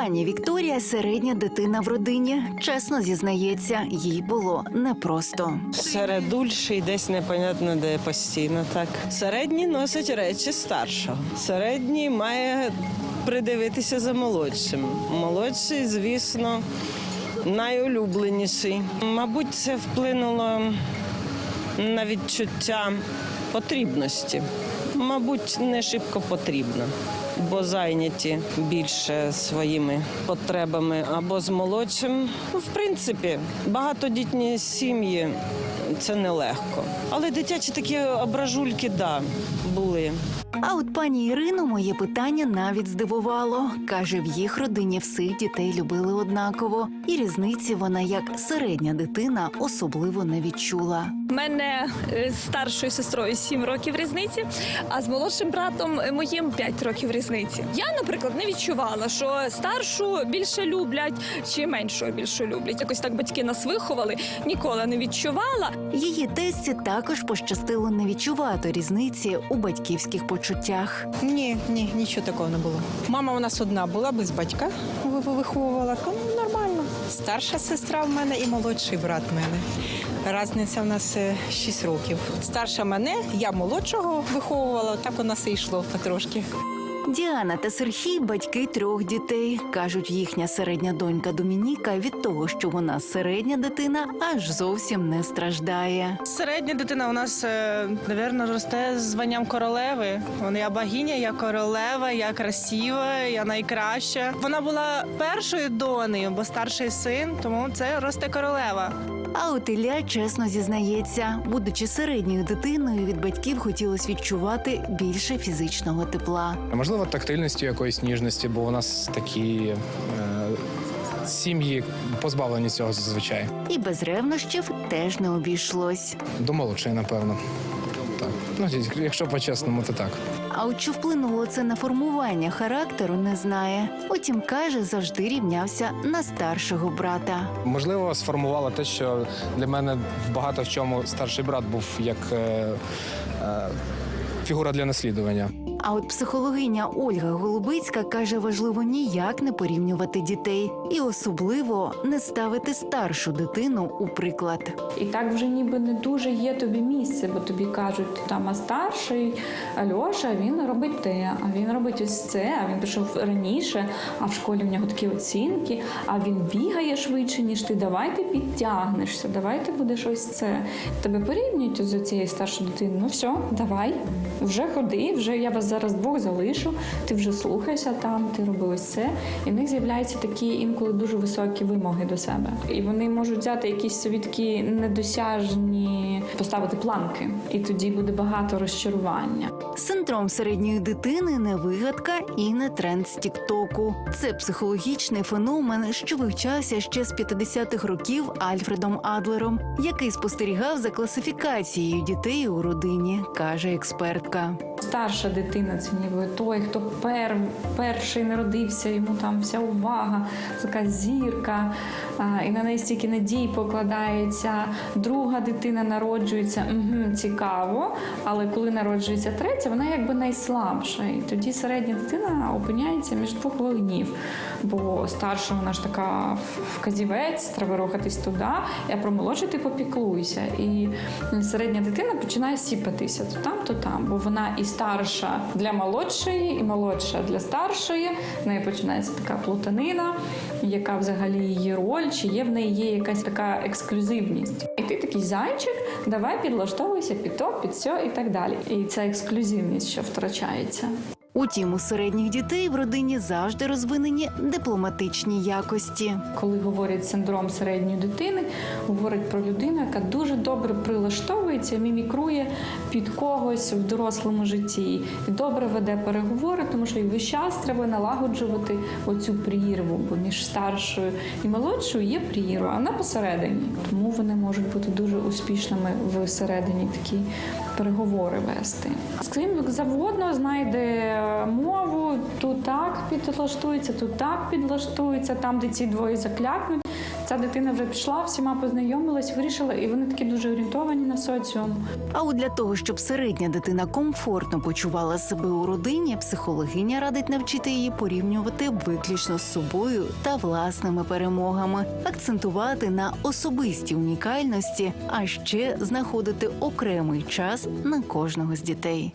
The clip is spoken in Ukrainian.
Пані Вікторія середня дитина в родині. Чесно зізнається, їй було непросто. Середульший десь непонятно де постійно. Так середній носить речі старшого. Середній має придивитися за молодшим. Молодший, звісно, найулюбленіший. Мабуть, це вплинуло на відчуття потрібності. Мабуть, не шибко потрібно, бо зайняті більше своїми потребами або з молодшим. Ну, В принципі, багатодітні сім'ї це нелегко. Але дитячі такі ображульки, да, були. А от пані Ірину моє питання навіть здивувало. Каже, в їх родині всіх дітей любили однаково, і різниці вона як середня дитина особливо не відчула. У мене е, з старшою сестрою 7 років різниці, а з молодшим братом е, моїм 5 років різниці. Я, наприклад, не відчувала, що старшу більше люблять чи меншого більше люблять. Якось так батьки нас виховали, ніколи не відчувала. Її тесті також пощастило не відчувати різниці у батьківських почуттях. Ні, ні, нічого такого не було. Мама у нас одна була без батька, ви- ви- виховувала. Тому нормально. Старша сестра в мене і молодший брат в мене. Разниця в нас 6 років. Старша мене, я молодшого виховувала, так у нас і йшло потрошки. Діана та Сергій батьки трьох дітей. кажуть, їхня середня донька Домініка від того, що вона середня дитина, аж зовсім не страждає. Середня дитина у нас, е, напевно, росте з званням королеви. Вона я богиня, я королева, я красива, я найкраща. Вона була першою донею, бо старший син, тому це росте королева. А от Ілля чесно зізнається, будучи середньою дитиною, від батьків хотілося відчувати більше фізичного тепла. Можливо, тактильності якоїсь ніжності, бо у нас такі е, сім'ї позбавлені цього зазвичай. І без ревнощів теж не обійшлось. До молодшої, напевно. Так. Ну, якщо по-чесному, то так. А от що вплинуло це на формування характеру, не знає. Утім, каже, завжди рівнявся на старшого брата. Можливо, сформувало те, що для мене багато в чому старший брат був як е, е, фігура для наслідування. А от психологиня Ольга Голубицька каже, важливо ніяк не порівнювати дітей і особливо не ставити старшу дитину у приклад. І так вже ніби не дуже є тобі місце, бо тобі кажуть, там а старший Альоша, він робить те, а він робить ось це, а він пішов раніше, а в школі в нього такі оцінки, а він бігає швидше, ніж ти. Давай ти підтягнешся, давай ти будеш ось це. Тебе порівнюють з цією старшою дитиною. Ну все, давай, вже ходи, вже я вас зараз двох залишу, ти вже слухайся там, ти роби ось це. І в них з'являються такі інколи дуже високі вимоги до себе. І вони можуть взяти якісь собі такі недосяжні, поставити планки, і тоді буде багато розчарування. Синдром середньої дитини не вигадка і не тренд з Тіктоку. Це психологічний феномен, що вивчався ще з 50-х років Альфредом Адлером, який спостерігав за класифікацією дітей у родині, каже експертка. Старша дитина це ніби той, хто пер, перший народився, йому там вся увага, така зірка, і на неї стільки надій покладається. Друга дитина народжується, угу, цікаво, але коли народжується третя, вона якби найслабша. І тоді середня дитина опиняється між двох вогнів. Бо старша вона ж така вказівець, треба рухатись туди, а про молодшу ти попіклуйся. І середня дитина починає сіпатися то там, то там, бо вона і старша для молодшої, і молодша для старшої. В неї починається така плутанина, яка взагалі її роль, чи є в неї є якась така ексклюзивність. І ти такий зайчик, давай підлаштовуйся під то, під сьо і так далі. І ця ексклюзивність, що втрачається. Утім, у середніх дітей в родині завжди розвинені дипломатичні якості. Коли говорять синдром середньої дитини, говорять про людину, яка дуже добре прилаштовується, мімікрує під когось в дорослому житті і добре веде переговори, тому що і весь час треба налагоджувати оцю прірву, бо між старшою і молодшою є прірва, а вона посередині. Тому вони можуть бути дуже успішними всередині такій переговори вести. З ким завгодно знайде мову, тут так підлаштується, тут так підлаштується, там, де ці двоє заклякнуть. Ця дитина вже пішла, всіма познайомилась, вирішила, і вони такі дуже орієнтовані на соціум. А от для того, щоб середня дитина комфортно почувала себе у родині, психологиня радить навчити її порівнювати виключно з собою та власними перемогами, акцентувати на особистій унікальності, а ще знаходити окремий час на кожного з дітей.